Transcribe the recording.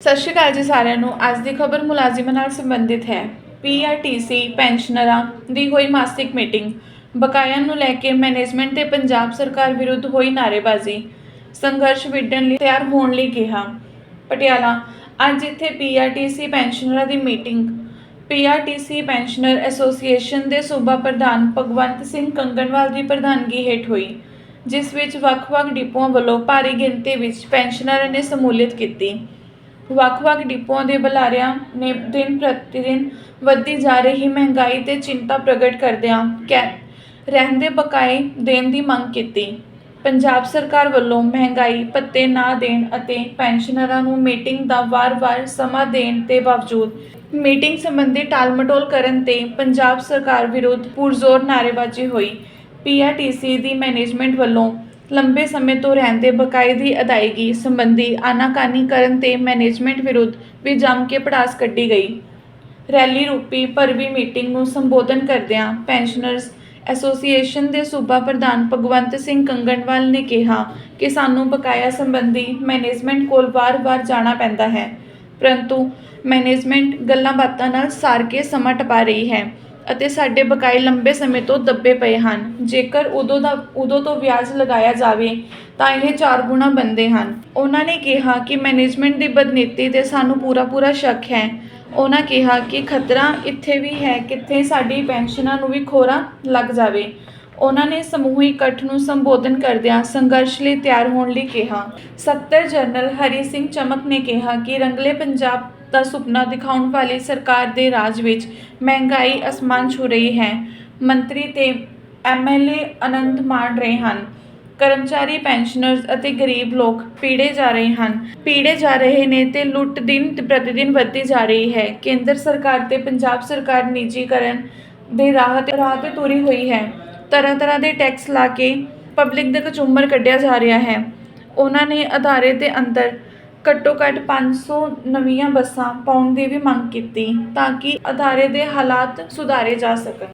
ਸਤਿ ਸ਼੍ਰੀ ਅਕਾਲ ਜੀ ਸਾਰਿਆਂ ਨੂੰ। ਅੱਜ ਦੀ ਖਬਰ ਮੁਲਾਜ਼ਮਾਂ ਨਾਲ ਸੰਬੰਧਿਤ ਹੈ। ਪੀਆਰਟੀਸੀ ਪੈਨਸ਼ਨਰਾਂ ਦੀ ਹੋਈ ਮਾਸਿਕ ਮੀਟਿੰਗ। ਬਕਾਇਆ ਨੂੰ ਲੈ ਕੇ ਮੈਨੇਜਮੈਂਟ ਤੇ ਪੰਜਾਬ ਸਰਕਾਰ ਵਿਰੁੱਧ ਹੋਈ ਨਾਅਰੇਬਾਜ਼ੀ। ਸੰਘਰਸ਼ ਵਿੱਢਣ ਲਈ ਤਿਆਰ ਹੋਣ ਲਈ ਕਿਹਾ। ਪਟਿਆਲਾ, ਅੱਜ ਇੱਥੇ ਪੀਆਰਟੀਸੀ ਪੈਨਸ਼ਨਰਾਂ ਦੀ ਮੀਟਿੰਗ। ਪੀਆਰਟੀਸੀ ਪੈਨਸ਼ਨਰ ਐਸੋਸੀਏਸ਼ਨ ਦੇ ਸੂਬਾ ਪ੍ਰਧਾਨ ਭਗਵੰਤ ਸਿੰਘ ਕੰਗਣਵਾਲ ਦੀ ਪ੍ਰਧਾਨਗੀ ਹੇਠ ਹੋਈ, ਜਿਸ ਵਿੱਚ ਵੱਖ-ਵੱਖ ਡਿਪੂਆਂ ਵੱਲੋਂ ਭਾਰੀ ਗਿਣਤੀ ਵਿੱਚ ਪੈਨਸ਼ਨਰਾਂ ਨੇ ਸਮੂਲੀਅਤ ਕੀਤੀ। ਵੱਖ-ਵੱਖ ਡਿਪੂਆਂ ਦੇ ਬੁਲਾਰਿਆਂ ਨੇ ਦਿਨ ਪ੍ਰਤੀ ਦਿਨ ਵੱਧਦੀ ਜਾ ਰਹੀ ਮਹਿੰਗਾਈ ਤੇ ਚਿੰਤਾ ਪ੍ਰਗਟ ਕਰਦਿਆਂ ਕੈ- ਰਹਿੰਦੇ ਬਕਾਏ ਦੇਣ ਦੀ ਮੰਗ ਕੀਤੀ। ਪੰਜਾਬ ਸਰਕਾਰ ਵੱਲੋਂ ਮਹਿੰਗਾਈ ਭੱਤੇ ਨਾ ਦੇਣ ਅਤੇ ਪੈਨਸ਼ਨਰਾਂ ਨੂੰ ਮੀਟਿੰਗ ਦਾ ਵਾਰ-ਵਾਰ ਸਮਾਂ ਦੇਣ ਦੇ ਬਾਵਜੂਦ ਮੀਟਿੰਗ ਸੰਬੰਧੀ ਟਾਲਮਟੋਲ ਕਰਨ ਤੇ ਪੰਜਾਬ ਸਰਕਾਰ ਵਿਰੁੱਧ ਪੁਰਜ਼ੋਰ ਨਾਅਰੇਬਾਜ਼ੀ ਹੋਈ। ਪੀਆਰਟੀਸੀ ਦੀ ਮੈਨੇਜਮੈਂਟ ਵੱਲੋਂ ਲੰਬੇ ਸਮੇਂ ਤੋਂ ਰਹਿੰਦੇ ਬਕਾਏ ਦੀ ਅਦਾਇਗੀ ਸੰਬੰਧੀ ਆਨਾਕਾਨੀ ਕਰਨ ਤੇ ਮੈਨੇਜਮੈਂਟ ਵਿਰੁੱਧ ਵੀ ਜੰਮ ਕੇ ਪੜਾਸ ਕੱਢੀ ਗਈ। ਰੈਲੀ ਰੂਪੀ ਭਰਵੀ ਮੀਟਿੰਗ ਨੂੰ ਸੰਬੋਧਨ ਕਰਦਿਆਂ ਪੈਨਸ਼ਨਰਸ ਐਸੋਸੀਏਸ਼ਨ ਦੇ ਸੂਬਾ ਪ੍ਰਧਾਨ ਭਗਵੰਤ ਸਿੰਘ ਕੰਗਣਵਾਲ ਨੇ ਕਿਹਾ ਕਿ ਸਾਨੂੰ ਬਕਾਇਆ ਸੰਬੰਧੀ ਮੈਨੇਜਮੈਂਟ ਕੋਲ ਵਾਰ-ਵਾਰ ਜਾਣਾ ਪੈਂਦਾ ਹੈ, ਪਰੰਤੂ ਮੈਨੇਜਮੈਂਟ ਗੱਲਾਂ ਬਾਤਾਂ ਨਾਲ ਸਾਰ ਕੇ ਸਮਾਂ ਟਪਾ ਰਹੀ ਹੈ। ਅਤੇ ਸਾਡੇ ਬਕਾਏ ਲੰਬੇ ਸਮੇਂ ਤੋਂ ਦੱਬੇ ਪਏ ਹਨ। ਜੇਕਰ ਉਦੋਂ ਦਾ ਉਦੋਂ ਤੋਂ ਵਿਆਜ ਲਗਾਇਆ ਜਾਵੇ, ਤਾਂ ਇਹ ਚਾਰ ਗੁਣਾ ਬਣਦੇ ਹਨ। ਉਹਨਾਂ ਨੇ ਕਿਹਾ ਕਿ ਮੈਨੇਜਮੈਂਟ ਦੀ ਬਦਨੀਤੀ ਤੇ ਸਾਨੂੰ ਪੂਰਾ ਪੂਰਾ ਸ਼ੱਕ ਹੈ। ਉਹਨਾਂ ਕਿਹਾ ਕਿ ਖਤਰਾ ਇੱਥੇ ਵੀ ਹੈ ਕਿੱਥੇ ਸਾਡੀ ਪੈਨਸ਼ਨਾਂ ਨੂੰ ਵੀ ਖੋਰਾ ਲੱਗ ਜਾਵੇ। ਉਹਨਾਂ ਨੇ ਸਮੂਹੀ ਇਕੱਠ ਨੂੰ ਸੰਬੋਧਨ ਕਰਦਿਆਂ ਸੰਘਰਸ਼ ਲਈ ਤਿਆਰ ਹੋਣ ਲਈ ਕਿਹਾ। ਸਕੱਤਰ ਜਨਰਲ ਹਰੀ ਸਿੰਘ ਚਮਕ ਨੇ ਕਿਹਾ ਕਿ ਰੰਗਲੇ ਪੰਜਾਬ ਦਾ ਸੁਪਨਾ ਦਿਖਾਉਣ ਵਾਲੀ ਸਰਕਾਰ ਦੇ ਰਾਜ ਵਿੱਚ ਮਹਿੰਗਾਈ ਅਸਮਾਨ ਛੂ ਰਹੀ ਹੈ। ਮੰਤਰੀ ਤੇ ਐਮਐਲਏ ਆਨੰਦ ਮਾਣ ਰਹੇ ਹਨ। ਕਰਮਚਾਰੀ ਪੈਨਸ਼ਨਰਸ ਅਤੇ ਗਰੀਬ ਲੋਕ ਪੀੜੇ ਜਾ ਰਹੇ ਹਨ। ਪੀੜੇ ਜਾ ਰਹੇ ਨੇ ਤੇ ਲੁੱਟ ਦਿਨ ਪ੍ਰਤੀ ਦਿਨ ਵੱਧਦੀ ਜਾ ਰਹੀ ਹੈ। ਕੇਂਦਰ ਸਰਕਾਰ ਤੇ ਪੰਜਾਬ ਸਰਕਾਰ ਨਿੱਜੀਕਰਨ ਦੇ ਰਾਹ ਤੇ ਰਾਹ ਤੇ ਤੁਰੀ ਹੋਈ ਹੈ। ਤਰ੍ਹਾਂ ਤਰ੍ਹਾਂ ਦੇ ਟੈਕਸ ਲਾ ਕੇ ਪਬਲਿਕ ਦੇ ਕਚੂਮਰ ਕੱਢਿਆ ਜਾ ਰਿਹਾ ਹੈ। ਉਹਨਾਂ ਨੇ ਅਦਾਰੇ ਦੇ ਅੰਦਰ ਘੱਟੋ ਘੱਟ ਪੰਜ ਸੌ ਨਵੀਆਂ ਬੱਸਾਂ ਪਾਉਣ ਦੀ ਵੀ ਮੰਗ ਕੀਤੀ ਤਾਂ ਕਿ ਅਦਾਰੇ ਦੇ ਹਾਲਾਤ ਸੁਧਾਰੇ ਜਾ ਸਕਣ।